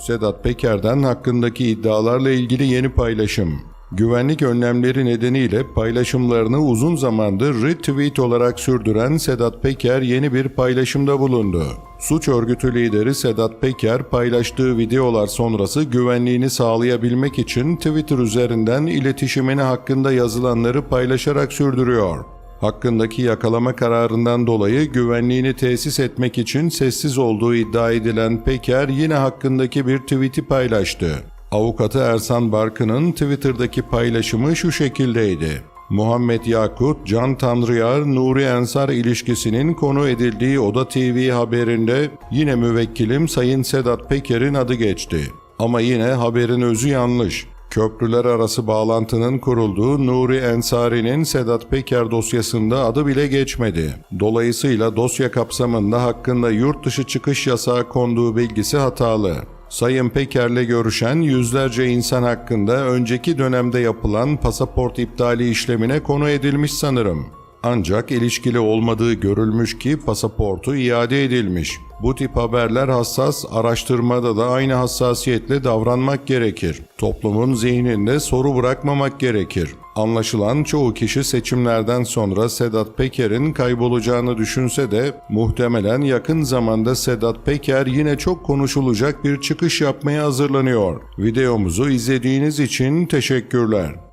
Sedat Peker'den hakkındaki iddialarla ilgili yeni paylaşım. Güvenlik önlemleri nedeniyle paylaşımlarını uzun zamandır retweet olarak sürdüren Sedat Peker yeni bir paylaşımda bulundu. Suç örgütü lideri Sedat Peker paylaştığı videolar sonrası güvenliğini sağlayabilmek için Twitter üzerinden iletişimini hakkında yazılanları paylaşarak sürdürüyor. Hakkındaki yakalama kararından dolayı güvenliğini tesis etmek için sessiz olduğu iddia edilen Peker yine hakkındaki bir tweet'i paylaştı. Avukatı Ersan Barkın'ın Twitter'daki paylaşımı şu şekildeydi. Muhammed Yakut, Can Tanrıyar, Nuri Ensar ilişkisinin konu edildiği Oda TV haberinde yine müvekkilim Sayın Sedat Peker'in adı geçti. Ama yine haberin özü yanlış. Köprüler arası bağlantının kurulduğu Nuri Ensari'nin Sedat Peker dosyasında adı bile geçmedi. Dolayısıyla dosya kapsamında hakkında yurt dışı çıkış yasağı konduğu bilgisi hatalı. Sayın Peker'le görüşen yüzlerce insan hakkında önceki dönemde yapılan pasaport iptali işlemine konu edilmiş sanırım. Ancak ilişkili olmadığı görülmüş ki pasaportu iade edilmiş. Bu tip haberler hassas, araştırmada da aynı hassasiyetle davranmak gerekir. Toplumun zihninde soru bırakmamak gerekir. Anlaşılan çoğu kişi seçimlerden sonra Sedat Peker'in kaybolacağını düşünse de muhtemelen yakın zamanda Sedat Peker yine çok konuşulacak bir çıkış yapmaya hazırlanıyor. Videomuzu izlediğiniz için teşekkürler.